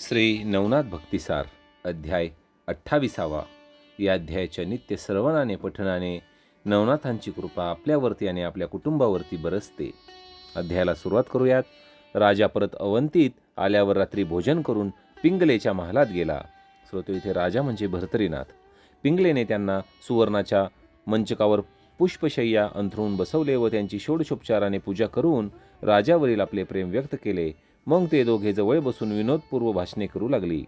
श्री नवनाथ भक्तिसार अध्याय अठ्ठावीसावा. या अध्यायाच्या नित्य सर्वनाने पठणाने नवनाथांची कृपा आपल्यावरती आणि आपल्या कुटुंबावरती बरसते. अध्यायाला सुरुवात करूयात. राजा परत अवंतीत आल्यावर रात्री भोजन करून पिंगलेच्या महालात गेला. श्रोतो इथे राजा म्हणजे भरतरीनाथ. पिंगलेने त्यांना सुवर्णाच्या मंचकावर पुष्पशय्या अंथरून बसवले व त्यांची षोडशोपचाराने पूजा करून राजावरील आपले प्रेम व्यक्त केले. मग ते दोघे जवळ बसून विनोदपूर्व भाषणे करू लागली.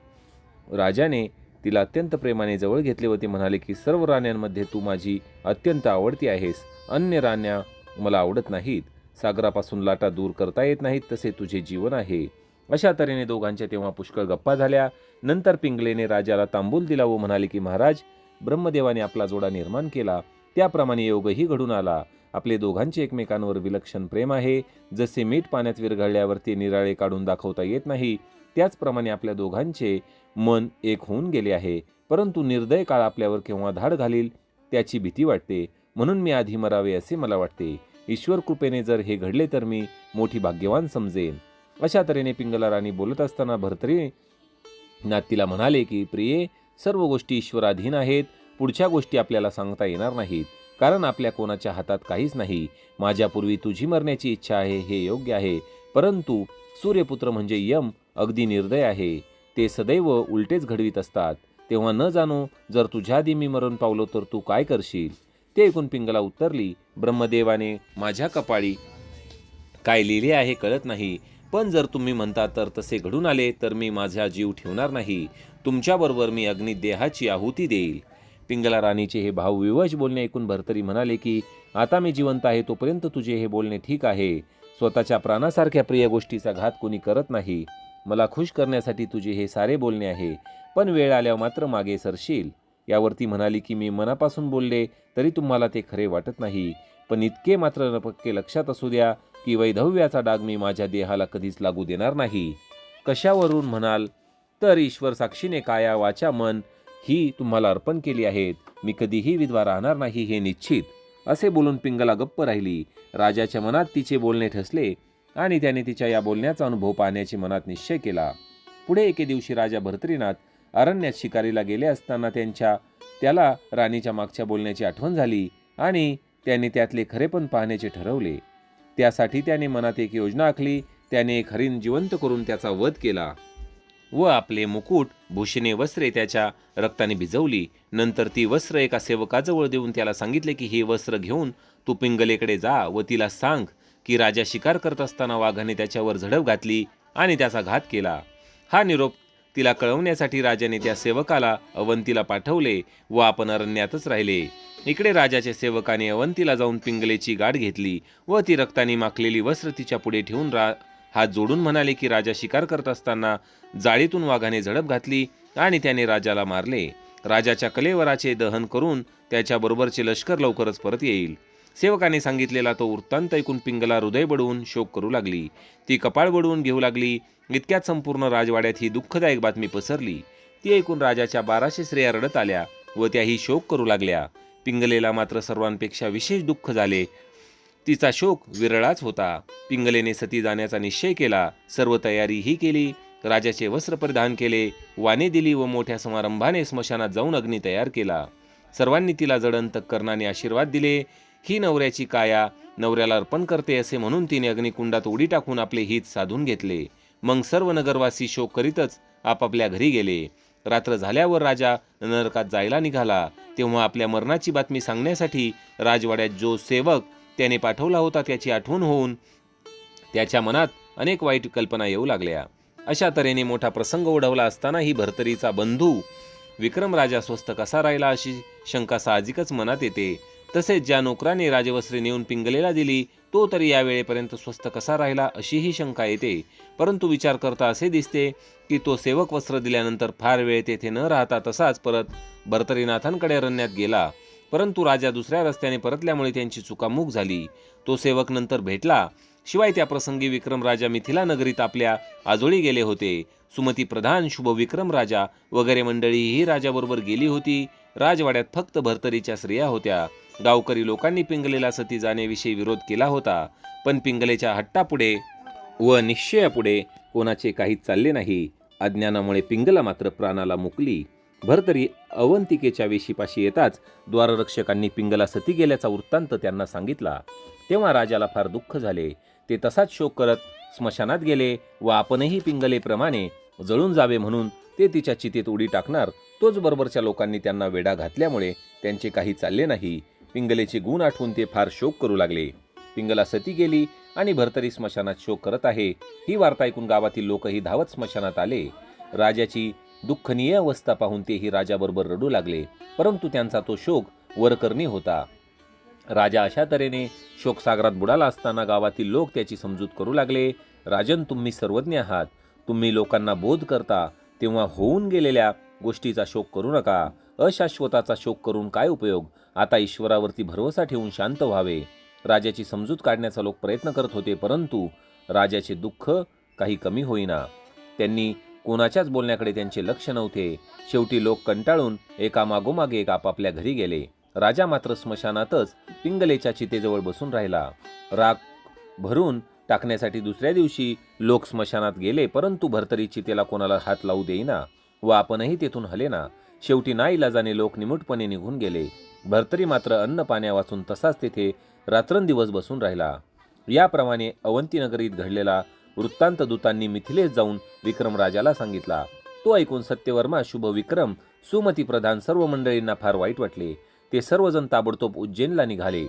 राजाने तिला अत्यंत प्रेमाने जवळ घेतले व ते म्हणाले की सर्व राण्यांमध्ये तू माझी अत्यंत आवडती आहेस. अन्य राण्या मला आवडत नाहीत. सागरापासून लाटा दूर करता येत नाहीत तसे तुझे जीवन आहे. अशा तऱ्हेने दोघांच्या तेव्हा पुष्कळ गप्पा झाल्या. नंतर पिंगलेने राजाला तांबूल दिला व म्हणाले की महाराज ब्रह्मदेवाने आपला जोडा निर्माण केला. त्याप्रमाणे योगही घडून आला. आपले दोघांचे एकमेकांवर विलक्षण प्रेम आहे. जसे मीठ पाण्यात विरघळल्यावर ते निराळे काढून दाखवता येत नाही त्याचप्रमाणे आपल्या दोघांचे मन एक होऊन गेले आहे. परंतु निर्दय काळ आपल्यावर केव्हा धाड घालील त्याची भीती वाटते. म्हणून मी आधी मरावे असे मला वाटते. ईश्वर कृपेने जर हे घडले तर मी मोठी भाग्यवान समजेन. अशा तऱ्हेने पिंगला राणी बोलत असताना भरतरी नातीला म्हणाले की प्रिये सर्व गोष्टी ईश्वराधीन आहेत. पुढच्या गोष्टी आपल्याला सांगता येणार नाहीत. कारण आपल्या कोणाच्या हातात काहीच नाही. माझ्यापूर्वी तुझी मरण्याची इच्छा आहे हे योग्य आहे. परंतु सूर्यपुत्र म्हणजे यम अगदी निर्दय आहे. ते सदैव उलटेच घडवीत असतात. तेव्हा न जाणो जर तुझ्या आधी मी मरण पावलो तर तू काय करशील? ते ऐकून पिंगला उत्तरली ब्रह्मदेवाने माझ्या कपाळी काय लिहिले आहे कळत नाही. पण जर तुम्ही म्हणता तर तसे घडून आले तर मी माझा जीव ठेवणार नाही. तुमच्याबरोबर मी अग्नी देहाची आहुती देईल. पिंगला राणीचे हे भावविवश बोलणे ऐकून भरतरी म्हणाले की आता मी जिवंत आहे तोपर्यंत तुझे हे बोलणे ठीक आहे. स्वतःच्या प्राणासारख्या प्रिय गोष्टीचा घात कोणी करत नाही. मला खुश करण्यासाठी तुझे हे सारे बोलणे आहे. पण वेळ आल्यावर मात्र मागे सरशील. यावरती म्हणाली की मी मनापासून बोलले तरी तुम्हाला ते खरे वाटत नाही. पण इतके मात्र न पक्के लक्षात असू द्या की वैधव्याचा डाग मी माझ्या देहाला कधीच लागू देणार नाही. कशावरून म्हणाल तर ईश्वर साक्षीने काया वाचा मन ही तुम्हाला अर्पण केली आहेत. मी कधीही विधवा राहणार नाही हे निश्चित. असे बोलून पिंगला गप्प राहिली. राजाच्या मनात तिचे बोलणे ठसले आणि त्याने तिच्या या बोलण्याचा अनुभव पाहण्याची मनात निश्चय केला. पुढे एके दिवशी राजा भर्तरीनाथ अरण्यात शिकारीला गेले असताना त्यांच्या त्याला राणीच्या मागच्या बोलण्याची आठवण झाली आणि त्याने त्यातले खरेपण पाहण्याचे ठरवले. त्यासाठी त्याने मनात एक योजना आखली. त्याने एक हरिण जिवंत करून त्याचा वध केला. व आपले मुकुट भूषणे वस्त्रे त्याच्या रक्ताने भिजवली. नंतर ती वस्त्र एका सेवकाजवळ देऊन त्याला सांगितले की हे वस्त्र घेऊन तू पिंगलेकडे जा व तिला सांग की राजा शिकार करत असताना वाघाने त्याच्यावर झडप घातली आणि त्याचा घात केला. हा निरोप तिला कळवण्यासाठी राजाने त्या सेवकाला अवंतीला पाठवले व आपण अरण्यातच राहिले. इकडे राजाच्या सेवकाने अवंतीला जाऊन पिंगलेची गाठ घेतली व ती रक्ताने माखलेली वस्त्र तिच्या पुढे ठेवून रा हात जोडून म्हणाले की राजा शिकार करत असताना जाळीतून वाघाने झडप घातली आणि त्याने राजाला मारले. राजाच्या कलेवराचे दहन करून त्याच्याबरोबरचे लष्कर लवकरच परत येईल. सेवकाने सांगितलेला तो वृत्तांत ऐकून पिंगला हृदय बडवून शोक करू लागली. ती कपाळ बडवून घेऊ लागली. इतक्यात संपूर्ण राजवाड्यात ही दुःखदायक बातमी पसरली. ती ऐकून राजाच्या बाराशे स्त्रिया रडत आल्या व त्याही शोक करू लागल्या. पिंगलेला मात्र सर्वांपेक्षा विशेष दुःख झाले तिचा शोक विरळाच होता. पिंगलेने सती जाण्याचा निश्चय केला. सर्व तयारीही केली. राजाचे वस्त्र परिधान केले. वाने दिली व मोठ्या समारंभाने स्मशानात जाऊन अग्नी तयार केला. सर्वांनी तिला जडंत कर्णाने आशीर्वाद दिले. ही नवऱ्याची काया नवऱ्याला अर्पण करते असे म्हणून तिने अग्निकुंडात उडी टाकून आपले हित साधून घेतले. मग सर्व नगरवासी शोक करीतच आपापल्या घरी गेले. रात्र झाल्यावर राजा नरकात जायला निघाला. तेव्हा आपल्या मरणाची बातमी सांगण्यासाठी राजवाड्यात जो सेवक त्याने पाठवला होता त्याची आठवण होऊन. त्याच्या मनात अनेक वाईट कल्पना येऊ लागल्या. अशा तऱ्हेने मोठा प्रसंग ओढवला असतानाही भरतरीचा बंधू विक्रम राजा स्वस्त कसा राहिला अशी शंका साहजिकच मनात येते. तसेच ज्या नोकराने राजवस्त्री नेऊन पिंगलेला दिली तो तरी यावेळेपर्यंत स्वस्त कसा राहिला अशीही शंका येते. परंतु विचार करता असे दिसते की तो सेवक वस्त्र दिल्यानंतर फार वेळ तेथे न राहता तसाच परत भरतरीनाथांकडे रण्यात गेला. परंतु राजा दुसऱ्या रस्त्याने परतल्यामुळे त्यांची चुकामूक झाली. तो सेवक नंतर भेटला. शिवाय त्या प्रसंगी विक्रम राजा मिथिला नगरीत आपल्या आजोळी गेले होते. सुमती प्रधान शुभ विक्रम राजा वगैरे मंडळीही राजाबरोबर गेली होती. राजवाड्यात फक्त भरतरीच्या स्त्रिया होत्या. गावकरी लोकांनी पिंगलेला सती जाण्याविषयी विरोध केला होता. पण पिंगलेच्या हट्टापुढे व निश्चयापुढे कोणाचे काहीच चालले नाही. अज्ञानामुळे पिंगला मात्र प्राणाला मुकली. भरतरी अवंतिकेच्या वेशीपाशी येताच द्वाररक्षकांनी पिंगला सती गेल्याचा वृत्तांत त्यांना सांगितला. तेव्हा राजाला फार दुःख झाले. ते तसाच शोक करत स्मशानात गेले व आपणही पिंगलेप्रमाणे जळून जावे म्हणून ते तिच्या चितेत उडी टाकणार. तोच बरोबरच्या लोकांनी त्यांना वेडा घातल्यामुळे त्यांचे काही चालले नाही. पिंगलेचे गुण आठवून ते फार शोक करू लागले. पिंगला सती गेली आणि भरतरी स्मशानात शोक करत आहे. ही वार्ता ऐकून गावातील लोकही धावत स्मशानात आले. राजाची दुःखनीय अवस्था पाहून तेही राजाबरोबर रडू लागले परंतु त्यांचा तो शोक वरकरणी होता. राजा अशा तऱ्हेने शोकसागरात बुडाला असताना गावातील लोक त्याची समजूत करू लागले राजन तुम्ही सर्वज्ञ आहात. तुम्ही लोकांना बोध करता. तेव्हा होऊन गेलेल्या गोष्टीचा शोक करू नका. अशाश्वताचा शोक करून काय उपयोग? आता ईश्वरावरती भरवसा ठेवून शांत व्हावे. राजाची समजूत काढण्याचा लोक प्रयत्न करत होते परंतु राजाचे दुःख काही कमी होईना. त्यांनी कोणाच्याच बोलण्याकडे त्यांचे लक्ष नव्हते. शेवटी लोक कंटाळून एका मागोमागे एक आपापल्या घरी गेले. राजा मात्र स्मशानातच पिंगलेच्या चितेजवळ बसून राहिला. राग भरून टाकण्यासाठी दुसऱ्या दिवशी लोक स्मशानात गेले परंतु भरतरी चितेला कोणाला हात लावू देईना व आपणही तेथून हलेना. शेवटी ना इलाजाने लोक निमूटपणे निघून गेले. भरतरी मात्र अन्न पाण्या वाचून तसाच तेथे रात्रंदिवस बसून राहिला. याप्रमाणे अवंतीनगरीत घडलेला वृत्तांत दूतांनी मिथिलेस जाऊन विक्रमराजाला सांगितला. तो ऐकून सत्यवर्मा शुभ विक्रम सुमती प्रधान सर्व मंडळींना फार वाईट वाटले. ते सर्वजण ताबडतोब उज्जैनला निघाले.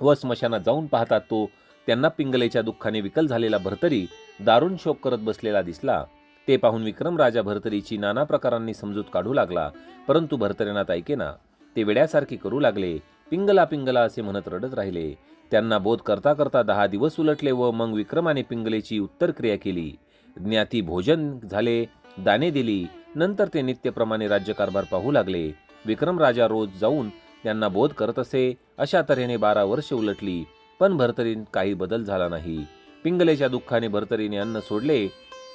व स्मशानात जाऊन पाहतात तो त्यांना पिंगलेच्या दुःखाने विकल झालेला भरतरी दारुण शोक करत बसलेला दिसला. ते पाहून विक्रम राजा भरतरीची नाना प्रकारांनी समजूत काढू लागला परंतु भरतरीनाथ ऐकेना ते वेड्यासारखे करू लागले. पिंगला पिंगला असे म्हणत रडत राहिले. त्यांना बोध करता करता दहा दिवस उलटले व मग विक्रमाने पिंगलेची उत्तर क्रिया केली. ज्ञाती भोजन झाले दाने दिली नंतर ते नित्यप्रमाणे राज्यकारभार पाहू लागले. विक्रम राजा रोज जाऊन त्यांना बोध करत असे अशा तऱ्हेने बारा वर्षे उलटली पण भरतरीन काही बदल झाला नाही. पिंगलेच्या दुःखाने भरतरीने अन्न सोडले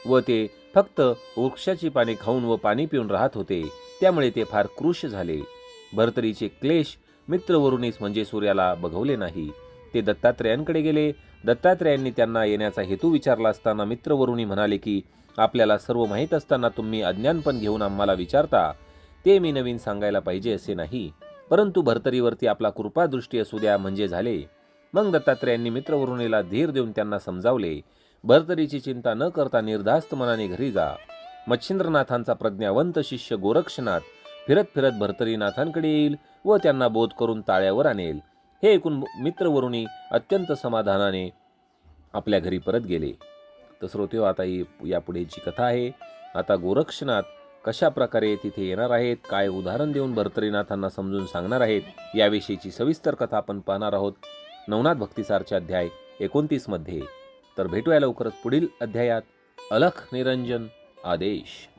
व ते फक्त वृक्षाची पाने खाऊन व पाणी पिऊन राहत होते त्यामुळे ते फार कृश झाले. भरतरीचे क्लेश मित्रवरुणीस म्हणजे सूर्याला बघवले नाही. ते दत्तात्रेयांकडे गेले. दत्तात्रेयांनी त्यांना येण्याचा हेतू विचारला असताना मित्रवरुणी म्हणाले की आपल्याला सर्व माहीत असताना तुम्ही अज्ञानपण घेऊन आम्हाला विचारता. ते मी नवीन सांगायला पाहिजे असे नाही. परंतु भरतरीवरती आपला कृपादृष्टी असू द्या म्हणजे झाले. मग दत्तात्रेयांनी मित्रवरुणीला धीर देऊन त्यांना समजावले भरतरीची चिंता न करता निर्धास्त मनाने घरी जा. मच्छिंद्रनाथांचा प्रज्ञावंत शिष्य गोरक्षनाथ फिरत फिरत भरतरीनाथांकडे येईल व त्यांना बोध करून ताळ्यावर आणेल. हे ऐकून मित्रवरुणी अत्यंत समाधानाने आपल्या घरी परत गेले. तर श्रोते आता ही यापुढे जी कथा आहे आता गोरक्षनाथ कशा प्रकारे तिथे येणार आहेत काय उदाहरण देऊन भरतरीनाथांना समजून सांगणार आहेत याविषयीची सविस्तर कथा आपण पाहणार आहोत. नवनाथ भक्तिसारचे अध्याय एकोणतीसमध्ये. तर भेटूया लवकरच पुढील अध्यायात. अलख निरंजन आदेश.